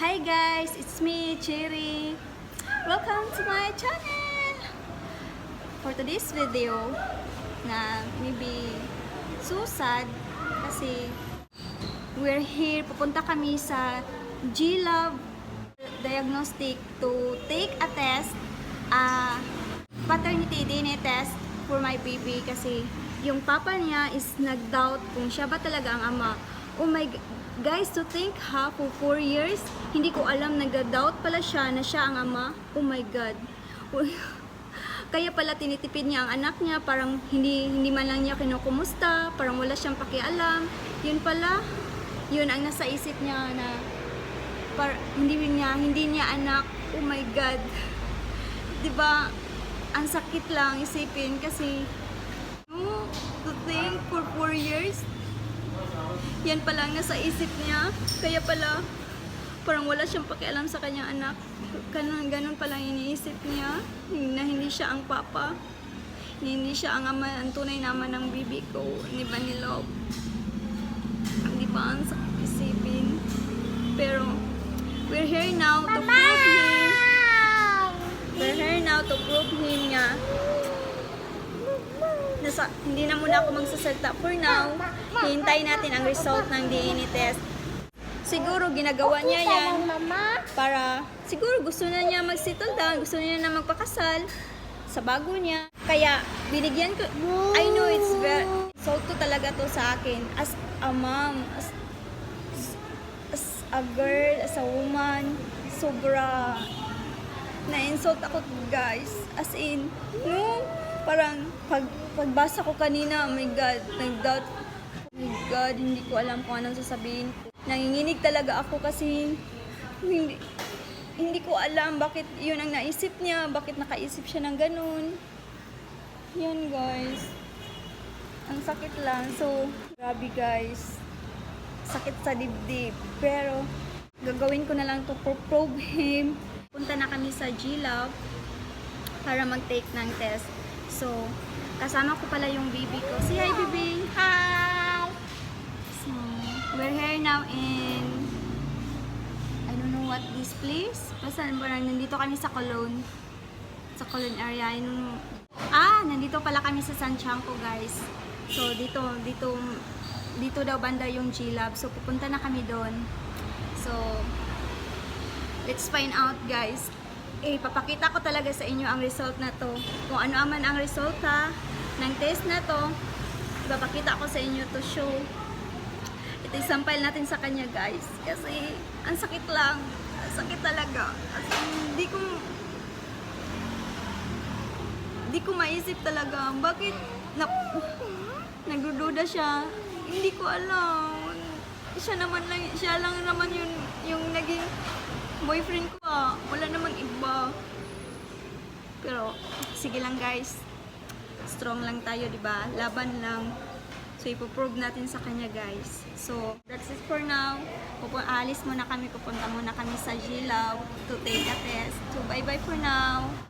Hi guys, it's me, Cherry. Welcome to my channel. For today's video, na maybe so sad kasi we're here, pupunta kami sa G-Lab Diagnostic to take a test, a paternity DNA test for my baby kasi yung papa niya is nag-doubt kung siya ba talaga ang ama. Oh my guys, to think ha, for 4 years, hindi ko alam, nag-doubt pala siya na siya ang ama. Oh my God. Kaya pala tinitipid niya ang anak niya, parang hindi hindi man lang niya kinukumusta, parang wala siyang pakialam. Yun pala, yun ang nasa isip niya na par, hindi niya hindi niya anak. Oh my God. 'Di ba? Ang sakit lang isipin kasi yan pala ang nasa isip niya. Kaya pala, parang wala siyang pakialam sa kanyang anak. Ganun, ganun pala iniisip niya, na hindi siya ang papa. Hindi siya ang ama, ang tunay na ama ng bibi ko, ni Vanilove. Di ba? Ang isipin. Pero, we're here now to prove him. We're here now to prove him nasa, hindi na muna ako magsasalta for now. Hintay natin ang result ng DNA test. Siguro ginagawa niya yan para siguro gusto na niya mag-settle down, gusto niya na magpakasal sa bago niya. Kaya binigyan ko, I know it's very, insult to talaga to sa akin as a mom, as, as a girl, as a woman, sobra na-insult ako guys. As in, no, parang pag, pagbasa ko kanina, oh my God, nag-doubt. Oh my God, hindi ko alam kung anong sasabihin. Nanginginig talaga ako kasi hindi, hindi ko alam bakit yun ang naisip niya, bakit nakaisip siya ng ganun. Yan guys. Ang sakit lang. So, grabe guys. Sakit sa dibdib. Pero, gagawin ko na lang to for probe him. Punta na kami sa G-Lab para mag-take ng test. So, kasama ko pala yung baby ko. Say hi, baby! Hi! So, we're here now in I don't know what this place. Basta parang nandito kami sa Cologne. Sa Cologne area. I don't know. Ah, nandito pala kami sa San Chanco, guys. So, dito, dito, dito daw banda yung G-Lab. So, pupunta na kami doon. So, let's find out, guys. Eh, papakita ko talaga sa inyo ang result na to. Kung ano man ang resulta ng test na to, ipapakita ko sa inyo to show. Ito isampal natin sa kanya, guys. Kasi, ang sakit lang. Ang sakit talaga. As in, ko, hindi ko maisip talaga. Bakit, na, nagdududa siya. Hindi ko alam. Siya naman lang, siya lang naman yung, yung naging boyfriend ko ah. Wala namang iba. Pero, sige lang guys. Strong lang tayo, di ba? Laban lang. So, ipoprove natin sa kanya, guys. So, that's it for now. Pupu alis muna kami. Pupunta muna kami sa G-Lab to take a test. So, bye-bye for now.